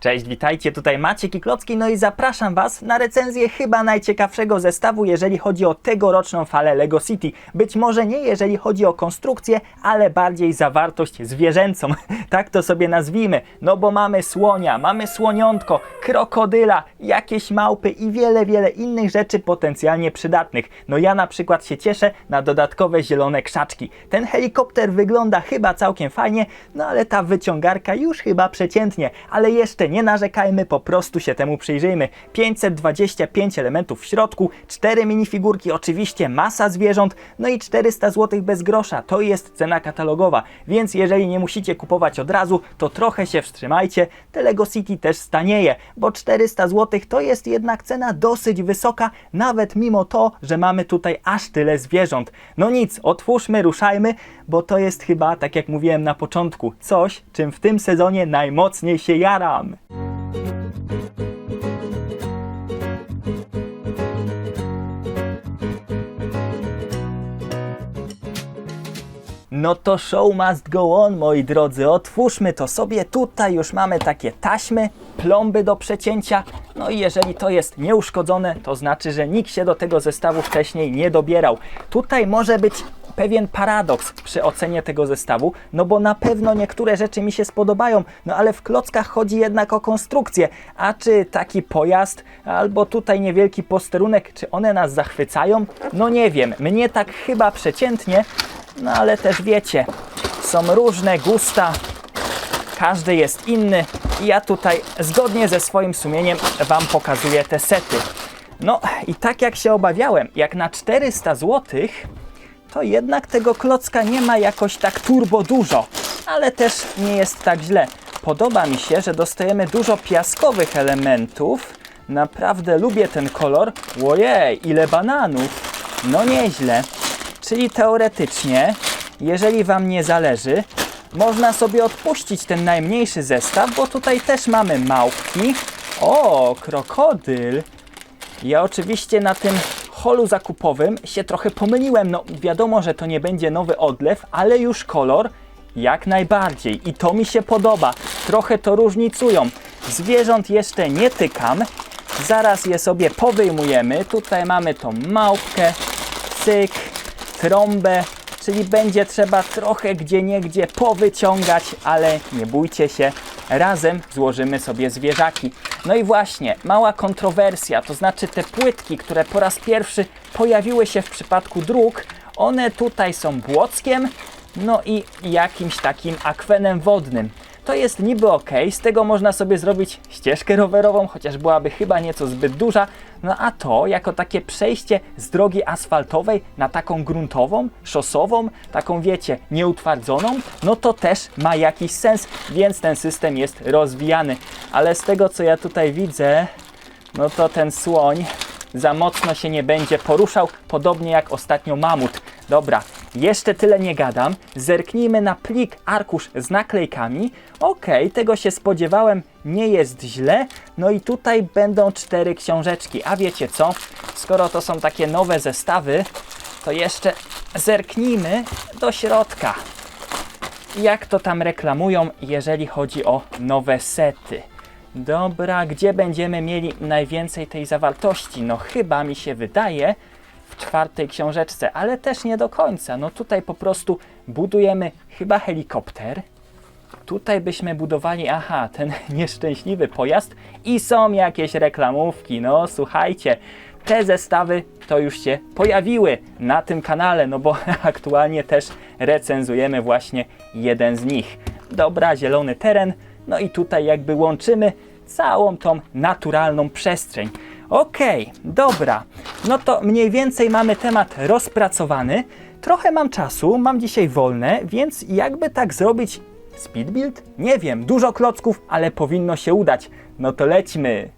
Cześć, witajcie, tutaj Maciek i Klocki, no i zapraszam Was na recenzję chyba najciekawszego zestawu, jeżeli chodzi o tegoroczną falę LEGO City. Być może nie jeżeli chodzi o konstrukcję, ale bardziej zawartość zwierzęcą, tak to sobie nazwijmy. No bo mamy słonia, mamy słoniątko, krokodyla, jakieś małpy i wiele, wiele innych rzeczy potencjalnie przydatnych. No ja na przykład się cieszę na dodatkowe zielone krzaczki. Ten helikopter wygląda chyba całkiem fajnie, no ale ta wyciągarka już chyba przeciętnie, ale jeszcze nie narzekajmy, po prostu się temu przyjrzyjmy. 525 elementów w środku, 4 minifigurki, oczywiście masa zwierząt, no i 400 zł bez grosza. To jest cena katalogowa, więc jeżeli nie musicie kupować od razu, to trochę się wstrzymajcie. Te Lego City też stanieje, bo 400 zł to jest jednak cena dosyć wysoka, nawet mimo to, że mamy tutaj aż tyle zwierząt. No nic, otwórzmy, ruszajmy, bo to jest chyba, tak jak mówiłem na początku, coś, czym w tym sezonie najmocniej się jaram. No to show must go on, moi drodzy. Otwórzmy to sobie. Tutaj już mamy takie taśmy, plomby do przecięcia. No i jeżeli to jest nieuszkodzone, to znaczy, że nikt się do tego zestawu wcześniej nie dobierał. Tutaj może być pewien paradoks przy ocenie tego zestawu, no bo na pewno niektóre rzeczy mi się spodobają, no ale w klockach chodzi jednak o konstrukcję. A czy taki pojazd, albo tutaj niewielki posterunek, czy one nas zachwycają? No nie wiem, mnie tak chyba przeciętnie, no ale też wiecie, są różne gusta, każdy jest inny i ja tutaj zgodnie ze swoim sumieniem Wam pokazuję te sety. No i tak jak się obawiałem, jak na 400 zł, to jednak tego klocka nie ma jakoś tak turbo dużo, ale też nie jest tak źle. Podoba mi się, że dostajemy dużo piaskowych elementów. Naprawdę lubię ten kolor. Ojej, ile bananów. No nieźle. Czyli teoretycznie, jeżeli Wam nie zależy, można sobie odpuścić ten najmniejszy zestaw, bo tutaj też mamy małpki. O, krokodyl. Ja oczywiście na tym holu zakupowym się trochę pomyliłem. No wiadomo, że to nie będzie nowy odlew, ale już kolor jak najbardziej. I to mi się podoba. Trochę to różnicują. Zwierząt jeszcze nie tykam. Zaraz je sobie powyjmujemy. Tutaj mamy tą małpkę, cyk, trąbę, czyli będzie trzeba trochę gdzie niegdzie powyciągać, ale nie bójcie się, razem złożymy sobie zwierzaki. No i właśnie, mała kontrowersja, to znaczy te płytki, które po raz pierwszy pojawiły się w przypadku dróg, one tutaj są błockiem, no i jakimś takim akwenem wodnym. To jest niby ok, z tego można sobie zrobić ścieżkę rowerową, chociaż byłaby chyba nieco zbyt duża. No a to jako takie przejście z drogi asfaltowej na taką gruntową, szosową, taką wiecie, nieutwardzoną, no to też ma jakiś sens, więc ten system jest rozwijany. Ale z tego co ja tutaj widzę, no to ten słoń za mocno się nie będzie poruszał, podobnie jak ostatnio mamut. Dobra, jeszcze tyle nie gadam. Zerknijmy na plik arkusz z naklejkami. Okej, tego się spodziewałem, nie jest źle. No i tutaj będą cztery książeczki. A wiecie co? Skoro to są takie nowe zestawy, to jeszcze zerknijmy do środka. Jak to tam reklamują, jeżeli chodzi o nowe sety? Dobra, gdzie będziemy mieli najwięcej tej zawartości? No chyba mi się wydaje w czwartej książeczce, ale też nie do końca. No tutaj po prostu budujemy chyba helikopter. Tutaj byśmy budowali, aha, ten nieszczęśliwy pojazd i są jakieś reklamówki. No słuchajcie, te zestawy to już się pojawiły na tym kanale, no bo aktualnie też recenzujemy właśnie jeden z nich. Dobra, zielony teren, no i tutaj jakby łączymy całą tą naturalną przestrzeń. Okej, dobra. No to mniej więcej mamy temat rozpracowany. Trochę mam czasu, mam dzisiaj wolne, więc jakby tak zrobić speed build? Nie wiem, dużo klocków, ale powinno się udać. No to lećmy.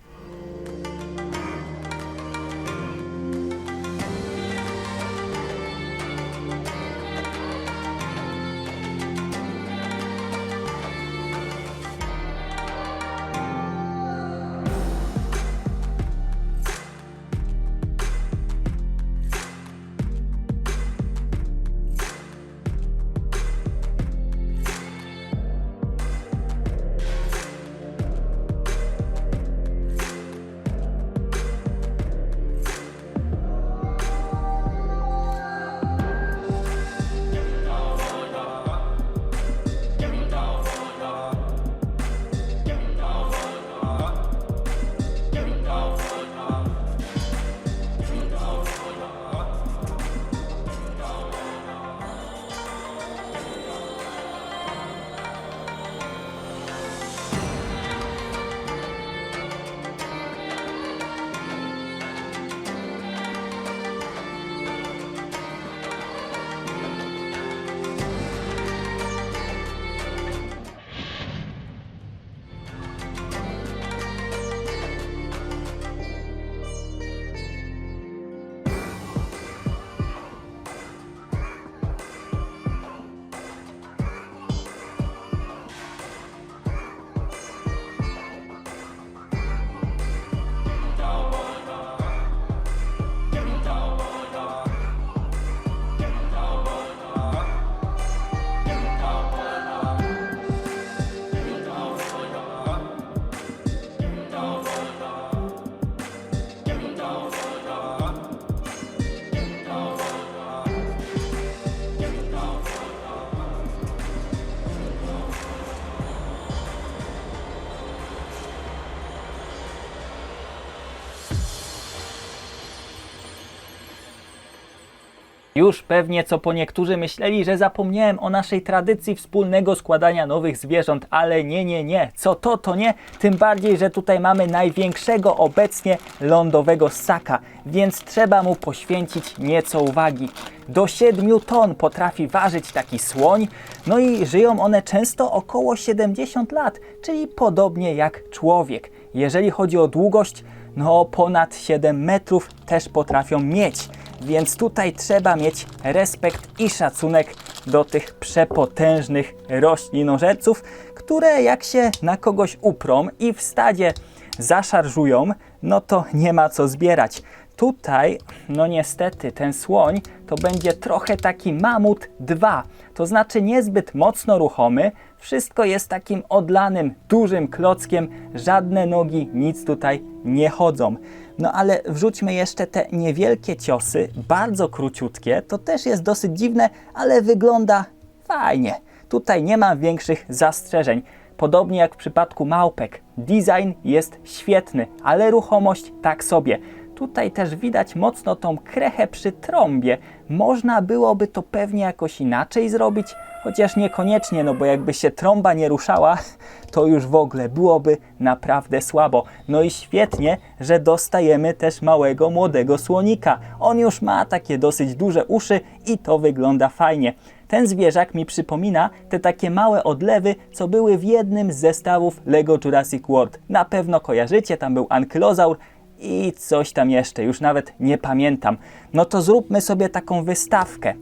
Już pewnie co po niektórzy myśleli, że zapomniałem o naszej tradycji wspólnego składania nowych zwierząt, ale nie, nie, nie. Co to, to nie. Tym bardziej, że tutaj mamy największego obecnie lądowego ssaka, więc trzeba mu poświęcić nieco uwagi. Do 7 ton potrafi ważyć taki słoń, no i żyją one często około 70 lat, czyli podobnie jak człowiek. Jeżeli chodzi o długość, no ponad 7 metrów też potrafią mieć. Więc tutaj trzeba mieć respekt i szacunek do tych przepotężnych roślinożerców, które jak się na kogoś uprą i w stadzie zaszarżują, no to nie ma co zbierać. Tutaj, no niestety, ten słoń to będzie trochę taki mamut 2, to znaczy niezbyt mocno ruchomy, wszystko jest takim odlanym, dużym klockiem, żadne nogi, nic tutaj nie chodzą. No ale wrzućmy jeszcze te niewielkie ciosy, bardzo króciutkie, to też jest dosyć dziwne, ale wygląda fajnie. Tutaj nie ma większych zastrzeżeń. Podobnie jak w przypadku małpek, design jest świetny, ale ruchomość tak sobie. Tutaj też widać mocno tą krechę przy trąbie. Można byłoby to pewnie jakoś inaczej zrobić, chociaż niekoniecznie, no bo jakby się trąba nie ruszała, to już w ogóle byłoby naprawdę słabo. No i świetnie, że dostajemy też małego młodego słonika. On już ma takie dosyć duże uszy i to wygląda fajnie. Ten zwierzak mi przypomina te takie małe odlewy, co były w jednym z zestawów Lego Jurassic World. Na pewno kojarzycie, tam był ankylozaur i coś tam jeszcze, już nawet nie pamiętam. No to zróbmy sobie taką wystawkę.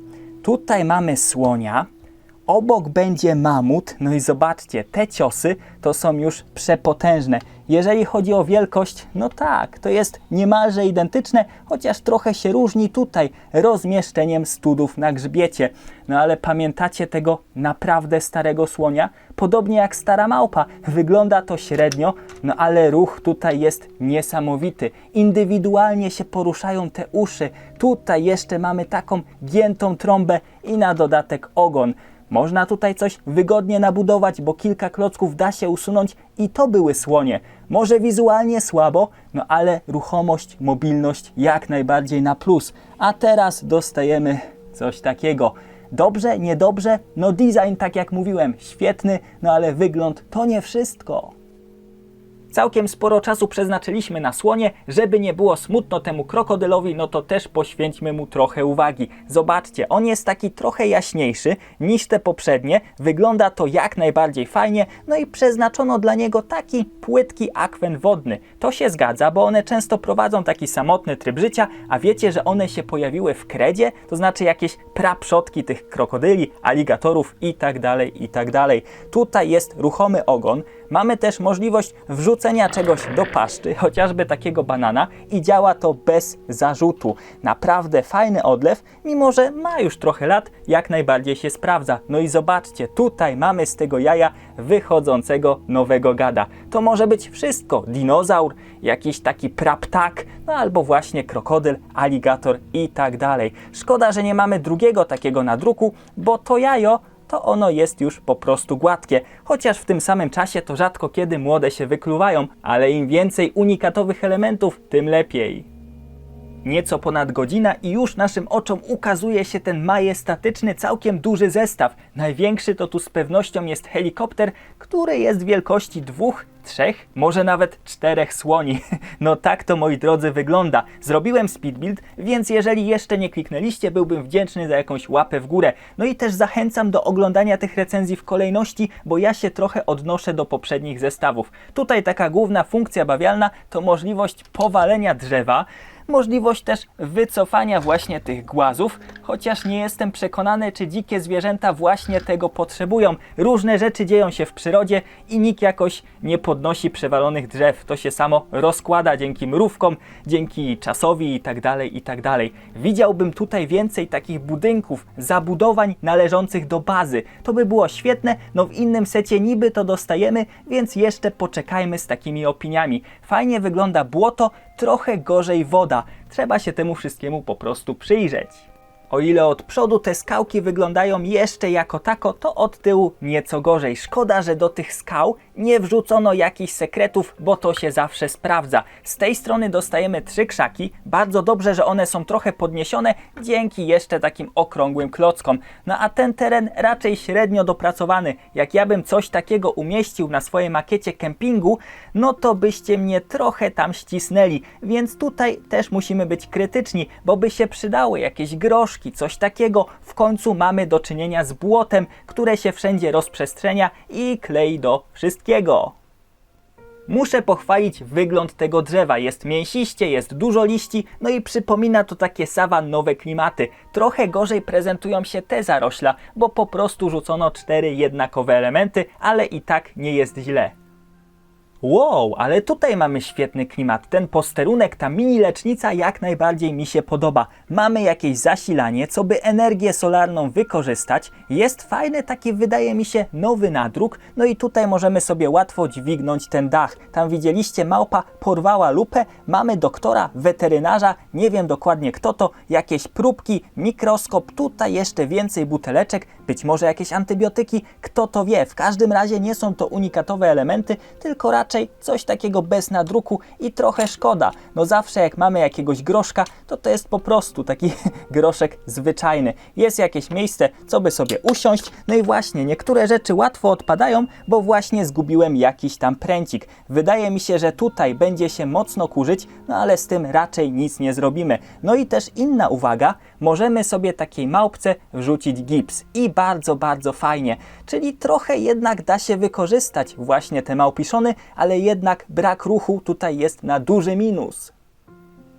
Tutaj mamy słonia, obok będzie mamut, no i zobaczcie, te ciosy to są już przepotężne. Jeżeli chodzi o wielkość, no tak, to jest niemalże identyczne, chociaż trochę się różni tutaj rozmieszczeniem studów na grzbiecie. No ale pamiętacie tego naprawdę starego słonia? Podobnie jak stara małpa, wygląda to średnio, no ale ruch tutaj jest niesamowity. Indywidualnie się poruszają te uszy. Tutaj jeszcze mamy taką giętą trąbę i na dodatek ogon. Można tutaj coś wygodnie nabudować, bo kilka klocków da się usunąć i to były słonie. Może wizualnie słabo, no ale ruchomość, mobilność jak najbardziej na plus. A teraz dostajemy coś takiego. Dobrze, niedobrze? No design, tak jak mówiłem, świetny, no ale wygląd to nie wszystko. Całkiem sporo czasu przeznaczyliśmy na słonie, żeby nie było smutno temu krokodylowi, no to też poświęćmy mu trochę uwagi. Zobaczcie, on jest taki trochę jaśniejszy niż te poprzednie, wygląda to jak najbardziej fajnie, no i przeznaczono dla niego taki płytki akwen wodny. To się zgadza, bo one często prowadzą taki samotny tryb życia, a wiecie, że one się pojawiły w kredzie, to znaczy jakieś praprzodki tych krokodyli, aligatorów i tak dalej, i tak dalej. Tutaj jest ruchomy ogon, Mamy też możliwość wrzucenia czegoś do paszczy, chociażby takiego banana i działa to bez zarzutu. Naprawdę fajny odlew, mimo że ma już trochę lat, jak najbardziej się sprawdza. No i zobaczcie, tutaj mamy z tego jaja wychodzącego nowego gada. To może być wszystko, dinozaur, jakiś taki praptak, no albo właśnie krokodyl, aligator i tak dalej. Szkoda, że nie mamy drugiego takiego na druku, bo to jajo to ono jest już po prostu gładkie, chociaż w tym samym czasie to rzadko kiedy młode się wykluwają, ale im więcej unikatowych elementów, tym lepiej. Nieco ponad godzina i już naszym oczom ukazuje się ten majestatyczny, całkiem duży zestaw. Największy to tu z pewnością jest helikopter, który jest wielkości dwóch, trzech, może nawet czterech słoni. No tak to moi drodzy wygląda. Zrobiłem speed build, więc jeżeli jeszcze nie kliknęliście, byłbym wdzięczny za jakąś łapę w górę. No i też zachęcam do oglądania tych recenzji w kolejności, bo ja się trochę odnoszę do poprzednich zestawów. Tutaj taka główna funkcja bawialna to możliwość powalenia drzewa, możliwość też wycofania właśnie tych głazów, chociaż nie jestem przekonany, czy dzikie zwierzęta właśnie tego potrzebują. Różne rzeczy dzieją się w przyrodzie i nikt jakoś nie podnosi przewalonych drzew. To się samo rozkłada dzięki mrówkom, dzięki czasowi i tak dalej, i tak. Widziałbym tutaj więcej takich budynków, zabudowań należących do bazy. To by było świetne, no w innym secie niby to dostajemy, więc jeszcze poczekajmy z takimi opiniami. Fajnie wygląda błoto, trochę gorzej woda. Trzeba się temu wszystkiemu po prostu przyjrzeć. O ile od przodu te skałki wyglądają jeszcze jako tako, to od tyłu nieco gorzej. Szkoda, że do tych skał nie wrzucono jakichś sekretów, bo to się zawsze sprawdza. Z tej strony dostajemy trzy krzaki. Bardzo dobrze, że one są trochę podniesione dzięki jeszcze takim okrągłym klockom. No a ten teren raczej średnio dopracowany. Jak ja bym coś takiego umieścił na swojej makiecie kempingu, no to byście mnie trochę tam ścisnęli. Więc tutaj też musimy być krytyczni, bo by się przydały jakieś groszki, coś takiego. W końcu mamy do czynienia z błotem, które się wszędzie rozprzestrzenia i klei do wszystkiego. Muszę pochwalić wygląd tego drzewa. Jest mięsiście, jest dużo liści, no i przypomina to takie sawannowe klimaty. Trochę gorzej prezentują się te zarośla, bo po prostu rzucono cztery jednakowe elementy, ale i tak nie jest źle. Wow, ale tutaj mamy świetny klimat. Ten posterunek, ta mini lecznica jak najbardziej mi się podoba. Mamy jakieś zasilanie, co by energię solarną wykorzystać. Jest fajny taki, wydaje mi się, nowy nadruk. No i tutaj możemy sobie łatwo dźwignąć ten dach. Tam widzieliście, małpa porwała lupę. Mamy doktora, weterynarza, nie wiem dokładnie kto to, jakieś próbki, mikroskop, tutaj jeszcze więcej buteleczek, być może jakieś antybiotyki, kto to wie. W każdym razie nie są to unikatowe elementy, tylko raczej coś takiego bez nadruku i trochę szkoda. No zawsze jak mamy jakiegoś groszka, to to jest po prostu taki groszek zwyczajny. Jest jakieś miejsce, co by sobie usiąść, no i właśnie niektóre rzeczy łatwo odpadają, bo właśnie zgubiłem jakiś tam pręcik. Wydaje mi się, że tutaj będzie się mocno kurzyć, no ale z tym raczej nic nie zrobimy. No i też inna uwaga, możemy sobie takiej małpce wrzucić gips i bardzo, bardzo fajnie. Czyli trochę jednak da się wykorzystać właśnie te małpiszony, ale jednak brak ruchu tutaj jest na duży minus.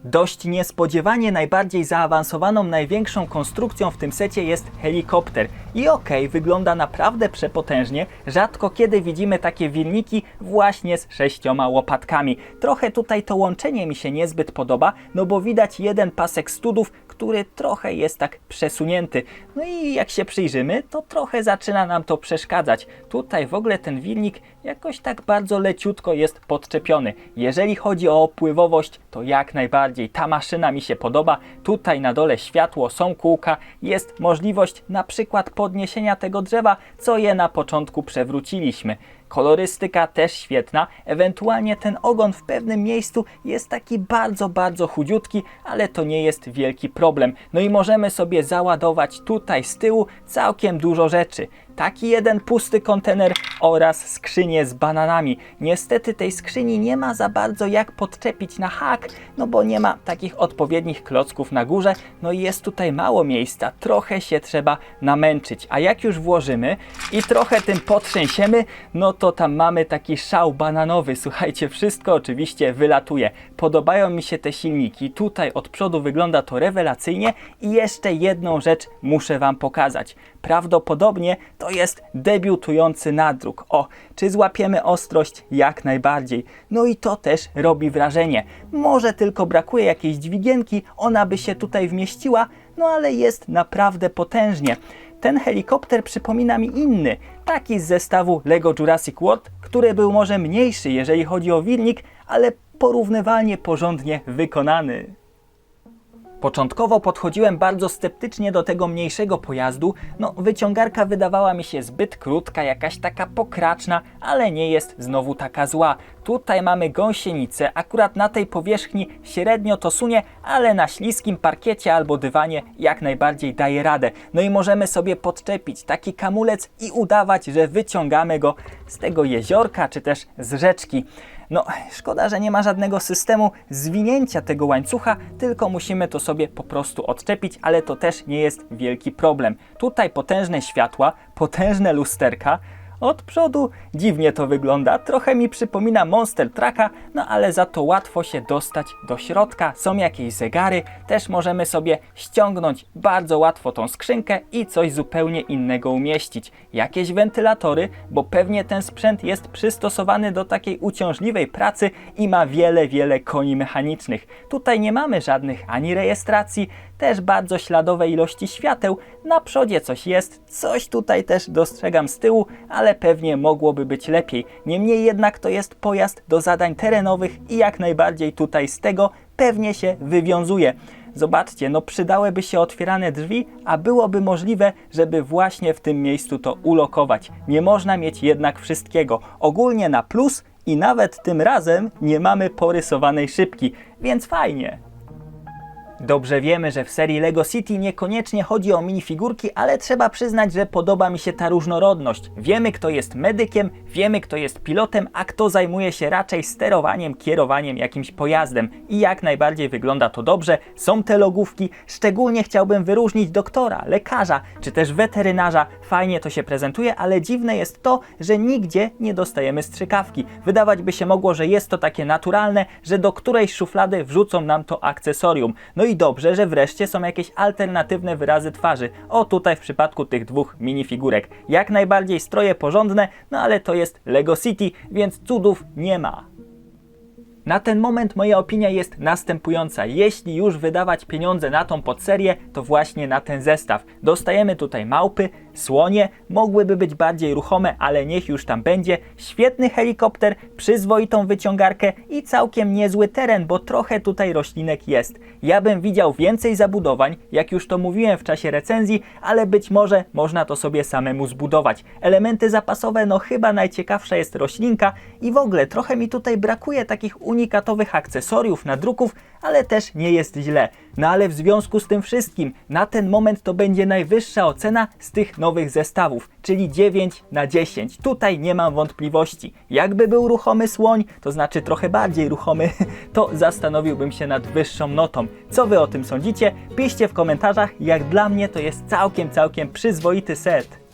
Dość niespodziewanie najbardziej zaawansowaną, największą konstrukcją w tym secie jest helikopter. I okej, wygląda naprawdę przepotężnie. Rzadko kiedy widzimy takie wilniki właśnie z sześcioma łopatkami. Trochę tutaj to łączenie mi się niezbyt podoba, no bo widać jeden pasek studów, który trochę jest tak przesunięty. No i jak się przyjrzymy, to trochę zaczyna nam to przeszkadzać. Tutaj w ogóle ten wilnik jakoś tak bardzo leciutko jest podczepiony. Jeżeli chodzi o opływowość, to jak najbardziej ta maszyna mi się podoba. Tutaj na dole światło, są kółka, jest możliwość na przykład podniesienia tego drzewa, co je na początku przewróciliśmy. Kolorystyka też świetna, ewentualnie ten ogon w pewnym miejscu jest taki bardzo, bardzo chudziutki, ale to nie jest wielki problem. No i możemy sobie załadować tutaj z tyłu całkiem dużo rzeczy. Taki jeden pusty kontener oraz skrzynię z bananami. Niestety tej skrzyni nie ma za bardzo jak podczepić na hak, no bo nie ma takich odpowiednich klocków na górze, no i jest tutaj mało miejsca, trochę się trzeba namęczyć. A jak już włożymy i trochę tym potrzęsiemy, no to tam mamy taki szał bananowy. Słuchajcie, wszystko oczywiście wylatuje. Podobają mi się te silniki. Tutaj od przodu wygląda to rewelacyjnie i jeszcze jedną rzecz muszę Wam pokazać. Prawdopodobnie to jest debiutujący nadruk. O, czy złapiemy ostrość? Jak najbardziej. No i to też robi wrażenie. Może tylko brakuje jakiejś dźwigienki, ona by się tutaj wmieściła, no ale jest naprawdę potężnie. Ten helikopter przypomina mi inny, taki z zestawu Lego Jurassic World, który był może mniejszy, jeżeli chodzi o wilnik, ale porównywalnie porządnie wykonany. Początkowo podchodziłem bardzo sceptycznie do tego mniejszego pojazdu. No, wyciągarka wydawała mi się zbyt krótka, jakaś taka pokraczna, ale nie jest znowu taka zła. Tutaj mamy gąsienicę, akurat na tej powierzchni średnio to sunie, ale na śliskim parkiecie albo dywanie jak najbardziej daje radę. No i możemy sobie podczepić taki kamulec i udawać, że wyciągamy go z tego jeziorka czy też z rzeczki. No, szkoda, że nie ma żadnego systemu zwinięcia tego łańcucha, tylko musimy to sobie po prostu odczepić, ale to też nie jest wielki problem. Tutaj potężne światła, potężne lusterka, od przodu dziwnie to wygląda, trochę mi przypomina Monster Trucka, no ale za to łatwo się dostać do środka. Są jakieś zegary, też możemy sobie ściągnąć bardzo łatwo tą skrzynkę i coś zupełnie innego umieścić. Jakieś wentylatory, bo pewnie ten sprzęt jest przystosowany do takiej uciążliwej pracy i ma wiele, wiele koni mechanicznych. Tutaj nie mamy żadnych ani rejestracji, też bardzo śladowe ilości świateł. Na przodzie coś jest, coś tutaj też dostrzegam z tyłu, ale pewnie mogłoby być lepiej. Niemniej jednak to jest pojazd do zadań terenowych i jak najbardziej tutaj z tego pewnie się wywiązuje. Zobaczcie, no przydałyby się otwierane drzwi, a byłoby możliwe, żeby właśnie w tym miejscu to ulokować. Nie można mieć jednak wszystkiego. Ogólnie na plus i nawet tym razem nie mamy porysowanej szybki, więc fajnie. Dobrze wiemy, że w serii Lego City niekoniecznie chodzi o minifigurki, ale trzeba przyznać, że podoba mi się ta różnorodność. Wiemy, kto jest medykiem, wiemy, kto jest pilotem, a kto zajmuje się raczej sterowaniem, kierowaniem jakimś pojazdem. I jak najbardziej wygląda to dobrze. Są te logówki. Szczególnie chciałbym wyróżnić doktora, lekarza, czy też weterynarza. Fajnie to się prezentuje, ale dziwne jest to, że nigdzie nie dostajemy strzykawki. Wydawać by się mogło, że jest to takie naturalne, że do którejś szuflady wrzucą nam to akcesorium. No i dobrze, że wreszcie są jakieś alternatywne wyrazy twarzy. O tutaj w przypadku tych dwóch minifigurek. Jak najbardziej stroje porządne, no ale to jest Lego City, więc cudów nie ma. Na ten moment moja opinia jest następująca. Jeśli już wydawać pieniądze na tą podserię, to właśnie na ten zestaw. Dostajemy tutaj małpy, słonie, mogłyby być bardziej ruchome, ale niech już tam będzie. Świetny helikopter, przyzwoitą wyciągarkę i całkiem niezły teren, bo trochę tutaj roślinek jest. Ja bym widział więcej zabudowań, jak już to mówiłem w czasie recenzji, ale być może można to sobie samemu zbudować. Elementy zapasowe, no chyba najciekawsza jest roślinka i w ogóle trochę mi tutaj brakuje takich unikatowych akcesoriów, nadruków, ale też nie jest źle. No ale w związku z tym wszystkim, na ten moment to będzie najwyższa ocena z tych nowych zestawów, czyli 9 na 10. Tutaj nie mam wątpliwości. Jakby był ruchomy słoń, to znaczy trochę bardziej ruchomy, to zastanowiłbym się nad wyższą notą. Co wy o tym sądzicie? Piszcie w komentarzach, jak dla mnie to jest całkiem, całkiem przyzwoity set.